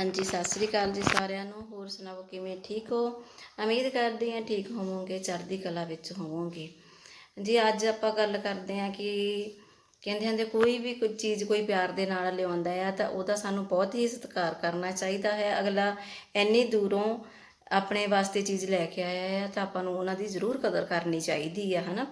ਹਾਂਜੀ, ਸਤਿ ਸ੍ਰੀ ਅਕਾਲ ਜੀ ਸਾਰਿਆਂ ਨੂੰ। ਹੋਰ ਸੁਣਾਓ, ਕਿਵੇਂ ਠੀਕ ਹੋ? ਉਮੀਦ ਕਰਦੇ ਹਾਂ ਠੀਕ ਹੋਵੋਗੇ, ਚੜ੍ਹਦੀ ਕਲਾ ਵਿੱਚ ਹੋਵੋਗੇ। ਜੀ, ਅੱਜ ਆਪਾਂ ਗੱਲ ਕਰਦੇ ਹਾਂ ਕਿ ਕਹਿੰਦੇ ਹੁੰਦੇ, ਕੋਈ ਵੀ ਕੋਈ ਚੀਜ਼ ਕੋਈ ਪਿਆਰ ਦੇ ਨਾਲ ਲਿਆਉਂਦਾ ਆ, ਤਾਂ ਉਹਦਾ ਸਾਨੂੰ ਬਹੁਤ ਹੀ ਸਤਿਕਾਰ ਕਰਨਾ ਚਾਹੀਦਾ ਹੈ। ਅਗਲਾ ਇੰਨੀ ਦੂਰੋਂ ਆਪਣੇ ਵਾਸਤੇ ਚੀਜ਼ ਲੈ ਕੇ ਆਇਆ ਹੈ ਤਾਂ ਆਪਾਂ ਨੂੰ ਉਹਨਾਂ ਦੀ ਜ਼ਰੂਰ ਕਦਰ ਕਰਨੀ ਚਾਹੀਦੀ ਆ, ਹਨਾ?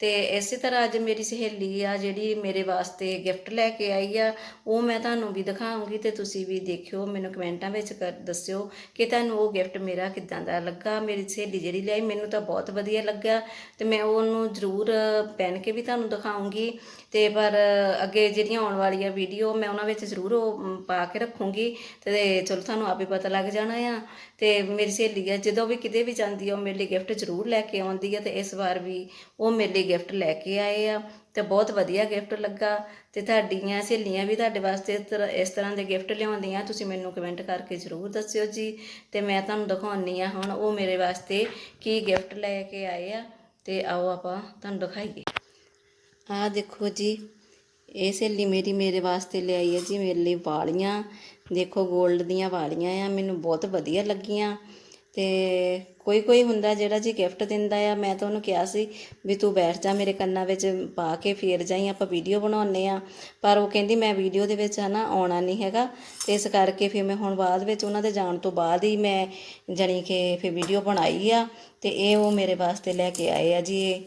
ਤੇ ਇਸੇ ਤਰ੍ਹਾਂ ਅੱਜ ਮੇਰੀ ਸਹੇਲੀ ਆ ਜਿਹੜੀ ਮੇਰੇ ਵਾਸਤੇ ਗਿਫਟ ਲੈ ਕੇ ਆਈ ਆ, ਉਹ ਮੈਂ ਤੁਹਾਨੂੰ ਵੀ ਦਿਖਾਉਂਗੀ ਤੇ ਤੁਸੀਂ ਵੀ ਦੇਖਿਓ, ਮੈਨੂੰ ਕਮੈਂਟਾਂ ਵਿੱਚ ਕਰ ਦੱਸਿਓ ਕਿ ਤੁਹਾਨੂੰ ਉਹ ਗਿਫਟ ਮੇਰਾ ਕਿੱਦਾਂ ਦਾ ਲੱਗਾ। ਮੇਰੀ ਸਹੇਲੀ ਜਿਹੜੀ ਲਿਆਈ, ਮੈਨੂੰ ਤਾਂ ਬਹੁਤ ਵਧੀਆ ਲੱਗਾ ਤੇ ਮੈਂ ਉਹਨੂੰ ਜ਼ਰੂਰ ਪਹਿਨ ਕੇ ਵੀ ਤੁਹਾਨੂੰ ਦਿਖਾਉਂਗੀ ਤੇ ਪਰ ਅੱਗੇ ਜਿਹੜੀਆਂ ਆਉਣ ਵਾਲੀਆਂ ਵੀਡੀਓ ਮੈਂ ਉਹਨਾਂ ਵਿੱਚ ਜ਼ਰੂਰ ਉਹ ਪਾ ਕੇ ਰੱਖੂੰਗੀ ਤੇ ਚਲੋ ਤੁਹਾਨੂੰ ਆਪੇ ਪਤਾ ਲੱਗ ਜਾਣਾ ਆ। ਤੇ ਮੇਰੀ ਸਹੇਲੀ ਆ, ਜਦੋਂ ਵੀ ਕਿਤੇ ਵੀ ਜਾਂਦੀ ਆ, ਉਹ ਮੇਰੇ ਲਈ ਗਿਫਟ ਜ਼ਰੂਰ ਲੈ ਕੇ ਆਉਂਦੀ ਆ ਤੇ ਇਸ ਵਾਰ ਵੀ ਉਹ ਮੇਰੇ ਲਈ ਗਿਫਟ ਲੈ ਕੇ ਆਏ ਆ ਤੇ ਬਹੁਤ ਵਧੀਆ ਗਿਫਟ ਲੱਗਾ ਤੇ ਤੁਹਾਡੀਆਂ ਸਹੇਲੀਆਂ ਵੀ ਤੁਹਾਡੇ ਵਾਸਤੇ ਇਸ ਤਰ੍ਹਾਂ- ਦੇ ਗਿਫਟ ਲਿਆਉਂਦੀਆਂ, ਤੁਸੀਂ ਮੈਨੂੰ ਕਮੈਂਟ ਕਰਕੇ ਜ਼ਰੂਰ ਦੱਸਿਓ ਜੀ ਤੇ ਮੈਂ ਤੁਹਾਨੂੰ ਦਿਖਾਉਣੀ ਆ ਹੁਣ ਉਹ ਮੇਰੇ ਵਾਸਤੇ ਕੀ ਗਿਫਟ ਲੈ ਕੇ ਆਏ ਆ ਤੇ ਆਓ ਆਪਾਂ ਤੁਹਾਨੂੰ ਦਿਖਾਈਏ। ਆਹ ਦੇਖੋ ਜੀ, ਇਹ ਸਹੇਲੀ ਮੇਰੀ ਮੇਰੇ ਵਾਸਤੇ ਲਿਆਈ ਹੈ ਜੀ, ਮੇਰੇ ਲਈ ਵਾਲੀਆਂ, ਦੇਖੋ 골ਡ ਦੀਆਂ ਵਾਲੀਆਂ ਆ, ਮੈਨੂੰ ਬਹੁਤ ਵਧੀਆ ਲੱਗੀਆਂ। ਅਤੇ ਕੋਈ ਕੋਈ ਹੁੰਦਾ ਜਿਹੜਾ ਜੀ ਗਿਫਟ ਦਿੰਦਾ ਆ, ਮੈਂ ਤਾਂ ਉਹਨੂੰ ਕਿਹਾ ਸੀ ਵੀ ਤੂੰ ਬੈਠ ਜਾ ਮੇਰੇ ਕੰਨਾਂ ਵਿੱਚ ਪਾ ਕੇ ਫੇਰ ਜਾਈ, ਆਪਾਂ ਵੀਡੀਓ ਬਣਾਉਨੇ ਆ ਪਰ ਉਹ ਕਹਿੰਦੀ ਮੈਂ ਵੀਡੀਓ ਦੇ ਵਿੱਚ ਹਨਾ ਆਉਣਾ ਨਹੀਂ ਹੈਗਾ ਤੇ ਇਸ ਕਰਕੇ ਫਿਰ ਮੈਂ ਹੁਣ ਬਾਅਦ ਵਿੱਚ ਉਹਨਾਂ ਦੇ ਜਾਣ ਤੋਂ ਬਾਅਦ ਹੀ ਮੈਂ ਜਣੀ ਕਿ ਫਿਰ ਵੀਡੀਓ ਬਣਾਈ ਆ ਤੇ ਇਹ ਉਹ ਮੇਰੇ ਵਾਸਤੇ ਲੈ ਕੇ ਆਏ ਆ ਜੀ ਇਹ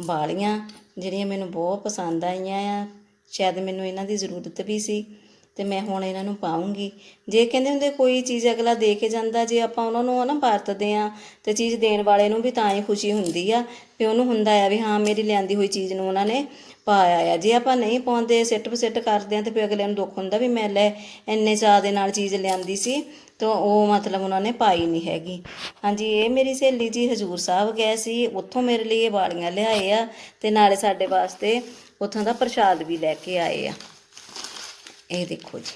ਵਾਲੀਆਂ, ਜਿਹੜੀਆਂ ਮੈਨੂੰ ਬਹੁਤ ਪਸੰਦ ਆਈਆਂ ਆ। ਸ਼ਾਇਦ ਮੈਨੂੰ ਇਹਨਾਂ ਦੀ ਜ਼ਰੂਰਤ ਵੀ ਸੀ। ਤੇ ਮੈਂ ਹੁਣ ਇਹਨਾਂ ਨੂੰ ਪਾਉਂਗੀ। ਜੇ ਕਹਿੰਦੇ ਹੁੰਦੇ ਕੋਈ ਚੀਜ਼ ਅਗਲਾ ਦੇ ਕੇ ਜਾਂਦਾ, ਜੇ ਆਪਾਂ ਉਹਨਾਂ ਨੂੰ ਨਾ ਵਰਤਦੇ ਆ ਤੇ ਚੀਜ਼ ਦੇਣ ਵਾਲੇ ਨੂੰ ਵੀ ਤਾਂ ਹੀ ਖੁਸ਼ੀ ਹੁੰਦੀ ਆ ਵੀ ਉਹਨੂੰ ਹੁੰਦਾ ਆ ਵੀ ਹਾਂ, ਮੇਰੀ ਲਿਆਂਦੀ ਹੋਈ ਚੀਜ਼ ਨੂੰ ਉਹਨਾਂ ਨੇ ਪਾਇਆ ਆ। ਜੇ ਆਪਾਂ ਨਹੀਂ ਪਾਉਂਦੇ, ਸਿੱਟ ਬਸਿੱਟ ਕਰਦੇ ਆ ਤੇ ਫਿਰ ਅਗਲੇ ਨੂੰ ਦੁੱਖ ਹੁੰਦਾ ਵੀ ਮੈਂ ਲੈ, ਇੰਨੇ ਚਾਅ ਦੇ ਨਾਲ ਚੀਜ਼ ਲਿਆਂਦੀ ਸੀ, ਤਾਂ ਉਹ ਮਤਲਬ ਉਹਨਾਂ ਨੇ ਪਾਈ ਨਹੀਂ ਹੈਗੀ। ਹਾਂਜੀ, ਇਹ ਮੇਰੀ ਸਹੇਲੀ ਜੀ ਹਜੂਰ ਸਾਹਿਬ ਗਏ ਸੀ, ਉੱਥੋਂ ਮੇਰੇ ਲਈ ਇਹ ਵਾਲੀਆਂ ਲਿਆਏ ਆ ਤੇ ਨਾਲੇ ਸਾਡੇ ਵਾਸਤੇ ਉੱਥੋਂ ਦਾ ਪ੍ਰਸ਼ਾਦ ਵੀ ਲੈ ਕੇ ਆਏ ਆ। ਇਹ ਦੇਖੋ ਜੀ।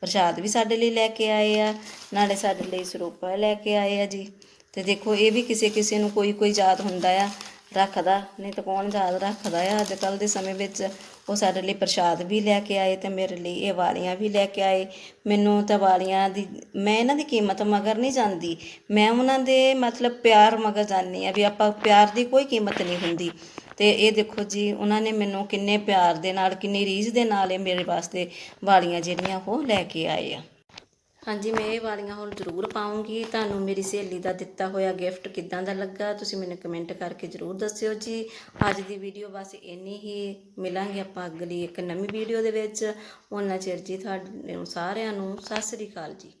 ਪ੍ਰਸ਼ਾਦ ਵੀ ਸਾਡੇ ਲਈ ਲੈ ਕੇ ਆਏ ਆ, ਨਾਲੇ ਸਾਡੇ ਲਈ ਸਰੋਪਾ ਲੈ ਕੇ ਆਏ ਆ ਜੀ। ਤੇ ਦੇਖੋ, ਇਹ ਵੀ ਕਿਸੇ ਕਿਸੇ ਨੂੰ ਕੋਈ ਕੋਈ ਯਾਦ ਹੁੰਦਾ ਆ, ਰੱਖਦਾ, ਨਹੀਂ ਤਾਂ ਕੌਣ ਯਾਦ ਰੱਖਦਾ ਆ? ਅੱਜ ਕੱਲ ਦੇ ਸਮੇਂ ਵਿੱਚ ਉਹ ਸਾਡੇ ਲਈ ਪ੍ਰਸ਼ਾਦ ਵੀ ਲੈ ਕੇ ਆਏ ਤੇ ਮੇਰੇ ਲਈ ਇਹ ਵਾਲੀਆਂ ਵੀ ਲੈ ਕੇ ਆਏ। ਮੈਨੂੰ ਤਾਂ ਵਾਲੀਆਂ ਦੀ, ਮੈਂ ਇਹਨਾਂ ਦੀ ਕੀਮਤ ਮਗਰ ਨਹੀਂ ਜਾਂਦੀ। ਮੈਂ ਉਹਨਾਂ ਦੇ ਮਤਲਬ ਪਿਆਰ ਮਗਰ ਜਾਂਦੀ ਆ ਵੀ ਆਪਾਂ ਪਿਆਰ ਦੀ ਕੋਈ ਕੀਮਤ ਨਹੀਂ ਹੁੰਦੀ। ਤੇ ਇਹ ਦੇਖੋ ਜੀ, ਉਹਨਾਂ ਨੇ ਮੈਨੂੰ ਕਿੰਨੇ ਪਿਆਰ ਦੇ ਨਾਲ, ਕਿੰਨੀ ਰੀਝ ਦੇ ਨਾਲ ਇਹ ਮੇਰੇ ਵਾਸਤੇ ਵਾਲੀਆਂ ਜਿਹੜੀਆਂ ਉਹ ਲੈ ਕੇ ਆਏ ਆ। ਹਾਂਜੀ, ਮੈਂ ਇਹ ਵਾਲੀਆਂ ਹੁਣ ਜ਼ਰੂਰ ਪਾਉਂਗੀ। ਤੁਹਾਨੂੰ ਮੇਰੀ ਸਹੇਲੀ ਦਾ ਦਿੱਤਾ ਹੋਇਆ ਗਿਫਟ ਕਿੱਦਾਂ ਦਾ ਲੱਗਾ, ਤੁਸੀਂ ਮੈਨੂੰ ਕਮੈਂਟ ਕਰਕੇ ਜ਼ਰੂਰ ਦੱਸਿਓ ਜੀ। ਅੱਜ ਦੀ ਵੀਡੀਓ ਬਸ ਇੰਨੀ ਹੀ। ਮਿਲਾਂਗੇ ਆਪਾਂ ਅਗਲੀ ਇੱਕ ਨਵੀਂ ਵੀਡੀਓ ਦੇ ਵਿੱਚ। ਉਹਨਾਂ ਚਿਰ ਜੀ ਤੁਹਾਡੇ ਸਾਰਿਆਂ ਨੂੰ, ਸਤਿ ਸ੍ਰੀ ਅਕਾਲ ਜੀ।